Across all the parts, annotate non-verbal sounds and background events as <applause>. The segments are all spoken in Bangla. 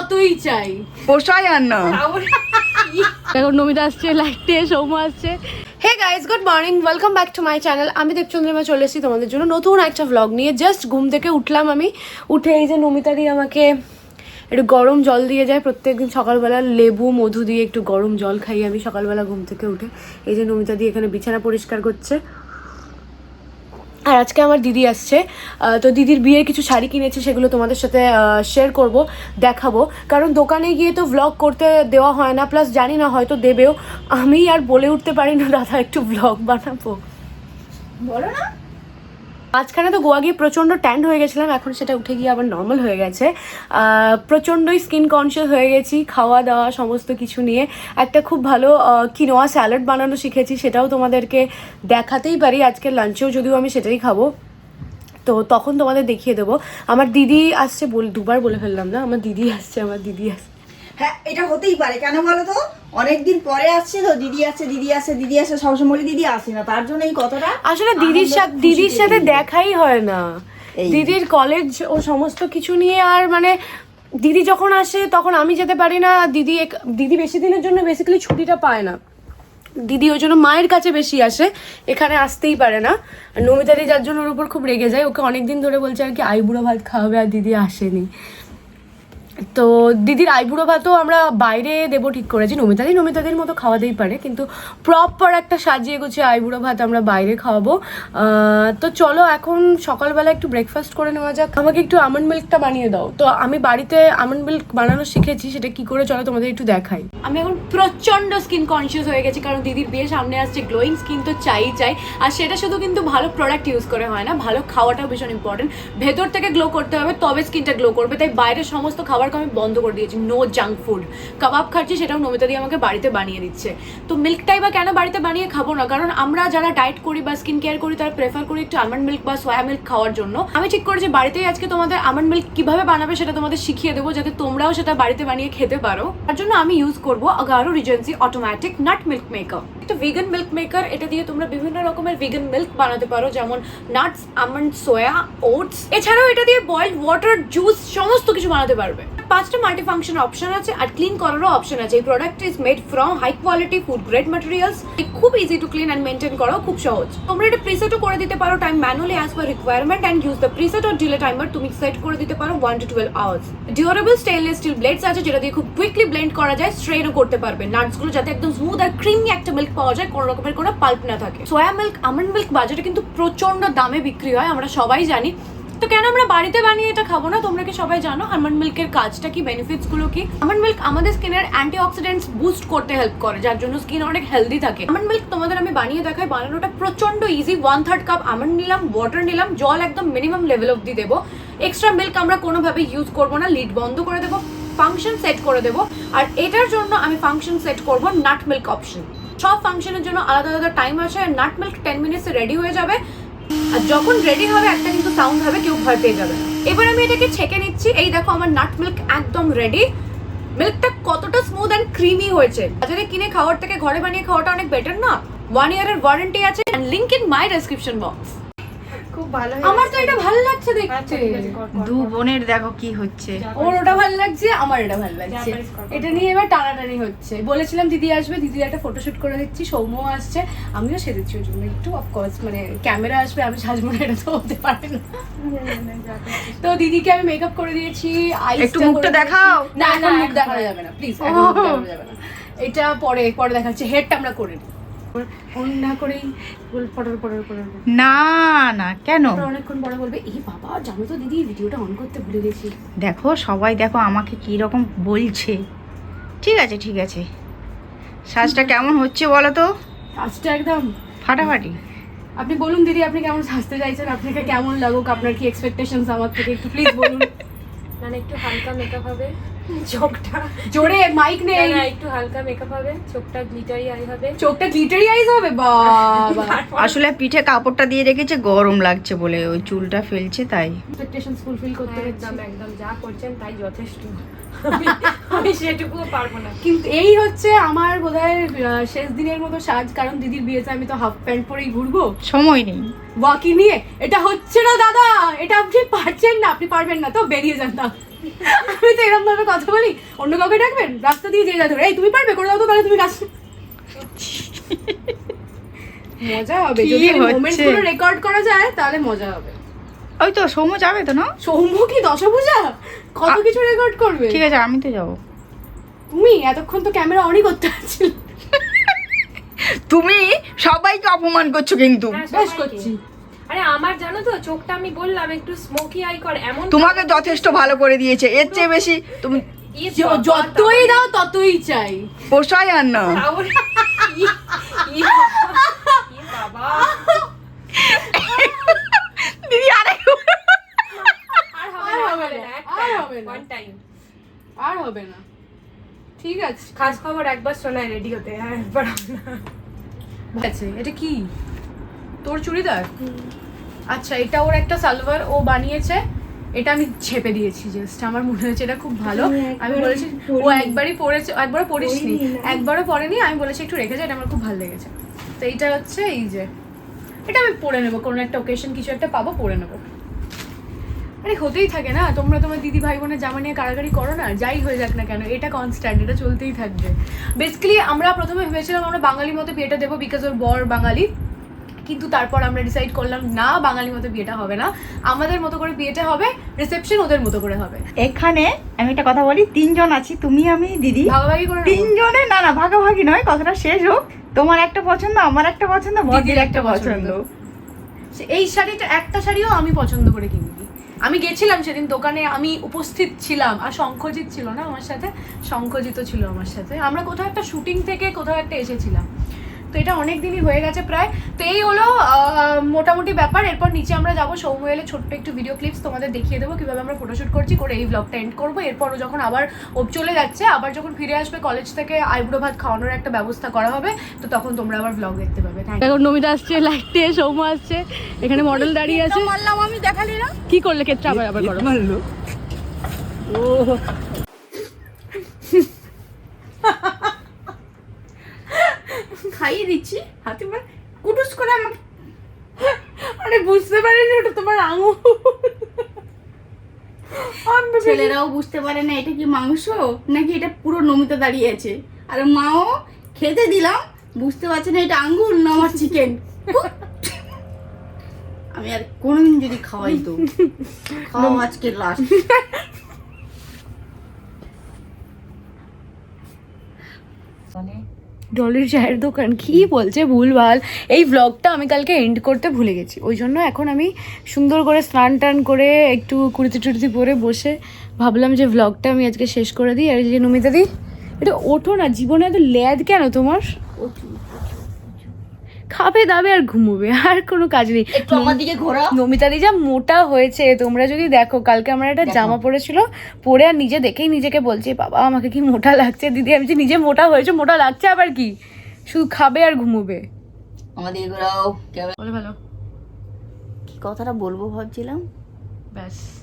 যতই চাই। পোষায় আর না। এখন নমিতা আসছে লাইটে সৌম্য আসছে। Hey guys good morning welcome back to my channel আমি দেবচন্দ্রিমা চলে এসেছি তোমাদের জন্য নতুন একটা ভ্লগ নিয়ে। জাস্ট ঘুম থেকে উঠলাম আমি। উঠে এই যে নমিতাদি আমাকে একটু গরম জল দিয়ে যায়। প্রত্যেকদিন সকালবেলা লেবু মধু দিয়ে একটু গরম জল খাই আমি সকালবেলা ঘুম থেকে উঠে। এই যে নমিতা দিয়ে এখানে বিছানা পরিষ্কার করছে। আর আজকে আমার দিদি আসছে তো দিদির বিয়ের কিছু শাড়ি কিনেছে সেগুলো তোমাদের সাথে শেয়ার করব, দেখাবো। কারণ দোকানে গিয়ে তো ব্লগ করতে দেওয়া হয় না প্লাস জানি না হয়তো দেবেও। আমি আর বলে উঠতে পারি না, দাদা একটু ব্লগ বানাবো। বলো না। মাঝখানে তো গোয়া গিয়ে প্রচণ্ড ট্যান্ড হয়ে গেছিলাম, এখন সেটা উঠে গিয়ে আবার নর্মাল হয়ে গেছে। প্রচণ্ডই স্কিন কনসিয়াস হয়ে গেছি, খাওয়া দাওয়া সমস্ত কিছু নিয়ে। একটা খুব ভালো কিনোয়া স্যালাড বানানো শিখেছি, সেটাও তোমাদেরকে দেখাতেই পারি। আজকের লাঞ্চেও যদিও আমি সেটাই খাব। তো তখন তোমাদের দেখিয়ে দেবো। আমার দিদি আসছে বল দুবার বলে ফেললাম না, আমার দিদি আসছে, আমার দিদি আসছে। হ্যাঁ এটা হতেই পারে। কেন বলো তো অনেকদিন পরে আসছে তো দিদি আছে দিদি আছে দিদি আছে সবসময় বলি দিদি আসে না। তার জন্য এই কথাটা আসলে দিদির সাথে দিদির সাথে দেখাই হয় না। দিদির কলেজ ও সমস্ত কিছু নিয়ে আর মানে দিদি যখন আসে তখন আমি যেতে পারি না। দিদি দিদি বেশি দিনের জন্য বেসিক্যালি ছুটিটা পায় না। দিদি ওই জন্য মায়ের কাছে বেশি আসে। এখানে আসতেই পারে না। নমিতাদি যার জন্য ওর উপর খুব রেগে যায়। ওকে অনেকদিন ধরে বলছে আর কি আইবুড়ো ভাত খাওয়াবে আর দিদি আসেনি। তো দিদির আইবুড়ো ভাতও আমরা বাইরে দেবো ঠিক করেছি নমিতাদি নমিতাদির মতো খাওয়াতেই পারে, কিন্তু প্রপার একটা সাজিয়ে গুছিয়ে আইবুড়ো ভাত আমরা বাইরে খাওয়াবো। তো চলো এখন সকালবেলা একটু ব্রেকফাস্ট করে নেওয়া যাক। আমাকে একটু আমন্ড মিল্কটা বানিয়ে দাও। তো আমি বাড়িতে আমন্ড মিল্ক বানানো শিখেছি, সেটা কি করে চলো তোমাদের একটু দেখাই। আমি এখন প্রচণ্ড স্কিন কনসিয়াস হয়ে গেছি, কারণ দিদির বিয়ে সামনে আসছে গ্লোয়িং স্কিন তো চাই চাই। আর সেটা শুধু কিন্তু ভালো প্রোডাক্ট ইউজ করে হয় না, ভালো খাওয়াটাও ভীষণ ইম্পর্টেন্ট ভেতর থেকে গ্লো করতে হবে, তবে স্কিনটা গ্লো করবে। তাই বাইরের সমস্ত খাবারকে আমি বন্ধ করে দিয়েছি নো জাঙ্ক ফুড কাবাব খাচ্ছি, সেটাও নমিতা দিয়ে আমাকে বাড়িতে বানিয়ে দিচ্ছে। তো মিল্কটাই বা কেন বাড়িতে বানিয়ে খাব না? কারণ আমরা যারা ডায়েট করি বা স্কিন কেয়ার করি, তারা প্রেফার করি একটু আমন্ড মিল্ক বা সোয়া মিল্ক খাওয়ার জন্য। আমি ঠিক করেছি, বাড়িতেই আজকে তোমাদের আমন্ড মিল্ক কীভাবে বানাবে সেটা তোমাদের শিখিয়ে দেবো, যাতে তোমরাও সেটা বাড়িতে বানিয়ে খেতে পারো। তার জন্য আমি ইউজ করব Agaro regency automatic nut milk maker একটা ভিগান মিল্ক মেকার এটা দিয়ে তোমরা বিভিন্ন রকমের ভিগান মিল্ক বানাতে পারো, যেমন নাটস আমন্ড সোয়া ওটস এছাড়াও এটা দিয়ে বয়েলড ওয়াটার জুস সমস্ত কিছু বানাতে পারবে। পাঁচটা মাল্টি ফাংশন অপশন আছে আর ক্লিন করারও অপশন আছে। এই product is made from high quality food grade materials খুব easy to clean and maintain করা খুব সহজ। তোমরা এটা প্রিসেটও করে দিতে পারো time manually as per requirement and use the preset or delay timer তুমি সেট করে দিতে পারো one to twelve hours durable stainless steel blades আছে যেটা দিয়ে খুব কুইকলি ব্লেন্ড করা যায় স্ট্রেনও করতে পারবে। নাটসগুলো যাতে একদম স্মুথ আর ক্রিমি একটা মিল্ক পাওয়া যায়, কোনো রকমের কোনো পাল্প না থাকে। সোয়া মিল্ক আমন্ড মিল্ক বাজারে কিন্তু প্রচণ্ড দামে বিক্রি হয়, আমরা সবাই জানি। তো কেন আমরা বাড়িতে বানিয়ে এটা খাব না? তোমরা কি সবাই জানো আমন্ড মিল্কের কাজটা কি বেনিফিটসগুলো কি? আমন্ড মিল্ক আমাদের স্কিনের অ্যান্টি অক্সিডেন্টস বুস্ট করতে হেল্প করে, যার জন্য স্কিন অনেক হেলদি থাকে। আমন্ড মিল্ক তোমাদের আমি বানিয়ে দেখাই, বানানোটা প্রচণ্ড easy one third cup almond নিলাম ওয়াটার নিলাম, জল একদম মিনিমাম লেভেল অব্দি দেবো। এক্সট্রা মিল্ক আমরা কোনোভাবে ইউজ করব না লিড বন্ধ করে দেবো ফাংশন সেট করে দেবো। আর এটার জন্য আমি ফাংশন সেট করব নাট মিল্ক অপশন সব ফাংশনের জন্য আলাদা আলাদা টাইম আছে নাট মিল্ক টেন মিনিটসে রেডি হয়ে যাবে। আর যখন রেডি হবে, একটা কিন্তু সাউন্ড হবে, কেউ ভয় পেয়ে যাবে এবার আমি এটাকে ছেঁকে নিচ্ছি। এই দেখো, আমার নাট মিল্ক একদম রেডি মিল্কটা কতটা স্মুথ অ্যান্ড ক্রিমি হয়েছে। বাজারে কিনে খাওয়ার থেকে ঘরে বানিয়ে খাওয়াটা অনেক বেটার না? ওয়ান ইয়ারের ওয়ারেন্টি আছে। Link in my description box খুব ভালো আমার তো এটা ভালো লাগছে দেখতে। আচ্ছা, কর, দু বোনের দেখো কি হচ্ছে। ওর ওটা ভালো লাগছে আমার এটা ভালো লাগছে। এটা নিয়ে এবার টানাটানি হচ্ছে। বলেছিলাম দিদি আসবে দিদির একটা ফটোশুট করে দিচ্ছি সৌম্য আসছে। আমিও সেরেছি ওই জন্য একটু অফকোর্স মানে ক্যামেরা আসবে আমি সাজবো না এটা তো হতে পারে না। তো দিদিকে আমি মেকআপ করে দিয়েছি eyes একটু মুখটা দেখাও। না না, মুখ দেখানো যাবে না প্লিজ। যাবে না। এটা পরে পরে দেখাচ্ছি হেডটা আমরা করে নিই ফোন না করেই বল পটর পটর পটর পটর। না না কেন? অনেকক্ষণ পরে বলবে এই বাবা জানো তো দিদি ভিডিওটা অন করতে ভুলে গেছি। দেখো সবাই দেখো আমাকে কি রকম বলছে। ঠিক আছে ঠিক আছে। সাজটা কেমন হচ্ছে বলো তো? কাজটা একদম। ফাটাফাটি। আপনি বলুন দিদি আপনি কেমন সাজতে চাইছেন? আপনাকে কেমন লাগুক? আপনার কি এক্সপেকটেশনস আমার থেকে? একটু প্লিজ বলুন। <laughs> মানে একটু হালকা মেকআপ হবে। চোখটা জোরে মাইক নেই। না, একটু হালকা মেকআপ হবে চোখটা গ্লিটারি আই হবে। চোখটা গ্লিটারি আইজ হবে? বাবা। আসলে পিঠে কাপড়টা দিয়ে রেখেছে গরম লাগছে বলে ওই চুলটা ফেলছে তাই। এক্সপেকটেশনস ফুলফিল করতে একদম একদম যা করছেন তাই যথেষ্ট। আমি- সেটুকুও পারব না। কিন্তু এই হচ্ছে আমার বোধহয় শেষ দিনের মতো সাজ কারণ দিদির বিয়েতে আমি তো হাফ প্যান্ট পরেই ঘুরবো। সময় নেই। ওয়াকি নিয়ে। এটা হচ্ছে না দাদা! এটা আপনি পারছেন না আপনি পারবেন না তো বেরিয়ে যান না। আমি তো এরকম ভাবে কথা বলি। অন্য কাউকে ডাকবেন? রাস্তা দিয়ে যে যা ধরে এই তুমি পারবে? করে দাও তো তাহলে তুমি কাজ। মজা হবে। যদি হচ্ছে? মোমেন্টগুলো রেকর্ড করা যায় তাহলে মজা হবে। ওই তো সৌম্য যাবে তো না? সৌম্য কি? দশভূজা? কত কিছু রেকর্ড করবে? ঠিক আছে আমি তো যাব। তুমি? এতক্ষণ তো ক্যামেরা অনই করতে পারছিলে। তুমি সবাইকে অপমান করছ কিন্তু। হ্যাঁ, বেশ করছি। আরে আমার জানো তো চোখটা আমি বললাম একটু স্মোকি আই কর এমন তোমাকে যথেষ্ট ভালো করে দিয়েছে। এর চেয়ে বেশি তুমি যতই দাও ততই চাই। পোষাই আর না। দিদি আরে আর আর হবে হবে না, না, আর হবে না। one আর হবে না। ঠিক আছে। খাস খবর একবার শোনায় রেডি হতে হ্যাঁ একবার ঠিক আছে এটা কি? তোর চুড়িদার? আচ্ছা এটা ওর একটা সালোয়ার ও বানিয়েছে এটা আমি ছেপে দিয়েছি জাস্ট আমার মনে হয়েছে এটা খুব ভালো। আমি বলেছি ও একবারই পরেছে একবারও পরিসনি একবারও পরেনি আমি বলেছি একটু রেখে যায় এটা আমার খুব ভালো লেগেছে। তো এইটা হচ্ছে এই যে এটা আমি পরে নেব কোনো একটা ওকেশন কিছু একটা পাবো পরে নেব। আরে হতেই থাকে না তোমরা তোমার দিদি ভাই বোনের জামা নিয়ে কাড়াকাড়ি করো না যাই হয়ে যাক না কেন এটা কনস্ট্যান্ট এটা চলতেই থাকবে। বেসিক্যালি আমরা প্রথমে ভেবেছিলাম আমরা বাঙালির মতো বিয়েটা দেবো বিকজ ওর বর বাঙালি। কিন্তু তারপর আমরা ডিসাইড করলাম না বাঙালি মতো বিয়েটা হবে না। আমাদের মতো করে বিয়েটা হবে রিসেপশন ওদের মতো করে হবে। এখানে আমি একটা কথা বলি তিনজন আছি তুমি আমি দিদি। ভাগাভাগি করে তিনজনে না না ভাগাভাগি নয় কথাটা শেষ হোক। তোমার একটা পছন্দ আমার একটা পছন্দ বদির একটা পছন্দ। এই শাড়িটা একটা শাড়িও আমি পছন্দ করে কিনবি আমি গেছিলাম সেদিন দোকানে আমি উপস্থিত ছিলাম আর শঙ্খজিৎ ছিল না আমার সাথে শঙ্খজিৎও ছিল আমার সাথে। আমরা কোথাও একটা শুটিং থেকে কোথাও একটা এসেছিলাম। তো এটা অনেক দিনই হয়ে গেছে প্রায়। তো এই হলো মোটামুটি ব্যাপার। এরপর নিচে আমরা যাব সৌম্য এলে ছোট্ট একটু ভিডিও ক্লিপস তোমাদের দেখিয়ে দেবো কীভাবে আমরা ফটোশ্যুট করছি করে এই ব্লগটা এন্ড করব। এরপরও যখন আবার ও চলে যাচ্ছে আবার যখন ফিরে আসবে কলেজ থেকে আইব্রো ভাত খাওয়ানোর একটা ব্যবস্থা করা হবে তো তখন তোমরা আবার ব্লগ দেখতে পাবে। এখন নমিতা আসছে লাইটে সৌম্য আসছে। এখানে মডেল দাঁড়িয়ে আছে। মারলাম আমি দেখালি না কি করলে ক্ষেত্রে আবার আবার করো। মারলো? ও খাইয়ে দিচ্ছি। হাতে মার কুটুস করে আমাকে আরে বুঝতে পারিনি ওটা তোমার আঙুল। ছেলেরাও বুঝতে পারে না এটা কি মাংস? নাকি এটা পুরো নমিতা দাঁড়িয়ে আছে? আর মাও খেতে দিলাম। বুঝতে পারছে না এটা আঙ্গুর না আমার চিকেন আমি আর কোনোদিন যদি খাওয়াই তো। খাওয়া আজকে লাস্ট ডলির চায়ের দোকান, কী বলছে ভুলভাল? এই ব্লগটা আমি কালকে এন্ড করতে ভুলে গেছি। ওই জন্য এখন আমি সুন্দর করে স্নান টান করে একটু কুর্তি টুর্তি পরে বসে ভাবলাম যে ব্লগটা আমি আজকে শেষ করে দিই। আর যে নমিতা দি, এটা ওঠো না, জীবনে এত ল্যাদ কেন তোমার? খাবে দাবে আর ঘুমোবে আর কোনো কাজ নেই। একটু আমার দিকে ঘোরা নমিতা দি যা মোটা হয়েছে তোমরা যদি দেখো কালকে আমার একটা জামা পরেছিল পরে আর নিজে দেখেই নিজেকে বলছে বাবা আমাকে কি মোটা লাগছে দিদি? আমি যে নিজে মোটা হয়েছে মোটা লাগছে আবার কি? শুধু খাবে আর ঘুমোবে। আমার দিকে ঘোরাও। কেমন বলে ভালো। কি কথাটা বলব ভাবছিলাম? ব্যাস।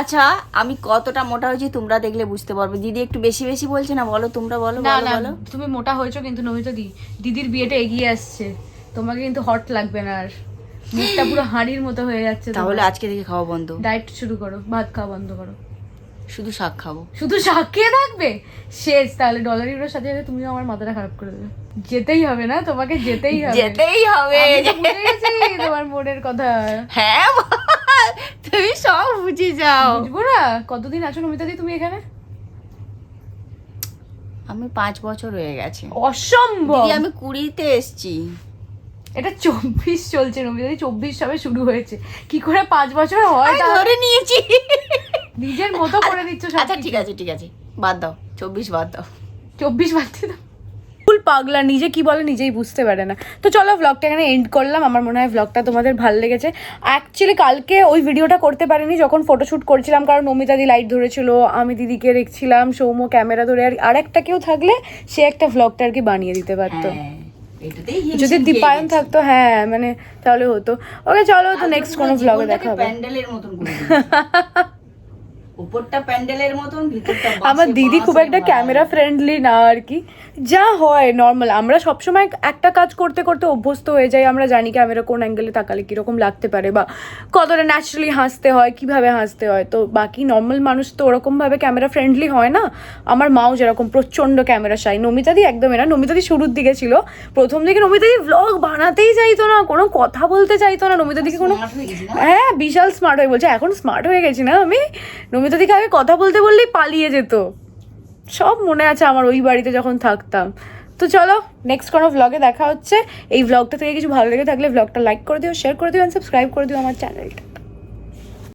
আচ্ছা আমি কতটা মোটা হয়েছি তোমরা দেখলে বুঝতে পারবে। দিদি একটু বেশি বেশি বলছে না বলো তোমরা বলো না না তুমি মোটা হয়েছো কিন্তু নমিতা দি দিদির বিয়েটা এগিয়ে আসছে। তোমাকে কিন্তু হট লাগবে না আর। মুখটা পুরো হাঁড়ির মতো হয়ে যাচ্ছে তাহলে আজকে থেকে খাওয়া বন্ধ। ডায়েট শুরু করো ভাত খাওয়া বন্ধ করো। শুধু শাক খাব। শুধু শাক খেয়ে থাকবে? শেষ তাহলে ডলার ইউরোর সাথে সাথে তুমিও আমার মাথাটা খারাপ করে দেবে। যেতেই হবে না তোমাকে যেতেই হবে। যেতেই হবে। তোমার মনের কথা। হ্যাঁ তুমি সব বুঝে যাও। বুঝব না? কতদিন আছো নমিতা দি তুমি এখানে? আমি পাঁচ বছর হয়ে গেছে। অসম্ভব! আমি কুড়িতে এসছি। এটা চব্বিশ চলছে নমিতা দি চব্বিশ সবে শুরু হয়েছে। কি করে পাঁচ বছর হয় ধরে নিয়েছি। নিজের মতো করে দিচ্ছ আচ্ছা ঠিক আছে ঠিক আছে। বাদ দাও। চব্বিশ বাদ দাও। চব্বিশ বাড়তে দাও। ফুল পাগলা নিজে কি বলে নিজেই বুঝতে পারে না। তো চলো ব্লগটা এখানে এন্ড করলাম। আমার মনে হয় ব্লগটা তোমাদের ভালো লেগেছে। অ্যাকচুয়ালি কালকে ওই ভিডিওটা করতে পারিনি যখন ফটোশ্যুট করছিলাম কারণ নমিতা দি লাইট ধরেছিল আমি দিদিকে দেখছিলাম সৌম্য ক্যামেরা ধরে আর একটা কেউ থাকলে সে একটা ব্লগটা আর কি বানিয়ে দিতে পারতো। হ্যাঁ, যদি দীপায়ন থাকতো হ্যাঁ মানে তাহলে হতো। ওকে চলো তো নেক্সট কোনো ব্লগে দেখা হবে। প্যান্ডেলের মতন। <laughs> উপরটা প্যান্ডেলের মতন ভিতরটা আমার দিদি খুব একটা ক্যামেরা ফ্রেন্ডলি না আর কি। যা হয় নর্মাল আমরা সবসময় একটা কাজ করতে করতে অভ্যস্ত হয়ে যাই। আমরা জানি ক্যামেরা কোন অ্যাঙ্গেলে তাকালে কীরকম লাগতে পারে বা কতটা ন্যাচারালি হাসতে হয় কীভাবে হাসতে হয়। তো বাকি নর্মাল মানুষ তো ওরকমভাবে ক্যামেরা ফ্রেন্ডলি হয় না। আমার মাও যেরকম প্রচণ্ড ক্যামেরা শাই নমিতাদি একদমই না নমিতাদি শুরুর দিকে ছিল। প্রথম দিকে নমিতাদি ব্লগ বানাতেই চাইতো না কোনো কথা বলতে চাইতো না। নমিতাদিকে কোনো হ্যাঁ বিশাল স্মার্ট হয়ে বলছে এখন স্মার্ট হয়ে গেছি না আমি? নমিতা দিকে আগে কথা বলতে বললেই পালিয়ে যেত। সব মনে আছে আমার ওই বাড়িতে যখন থাকতাম। তো চলো নেক্সট কোনো ভ্লগে দেখা হচ্ছে। এই ভ্লগটা থেকে কিছু ভালো লেগে থাকলে ভ্লগটা লাইক করে দিও শেয়ার করে দিও সাবস্ক্রাইব করে দিও আমার চ্যানেলটা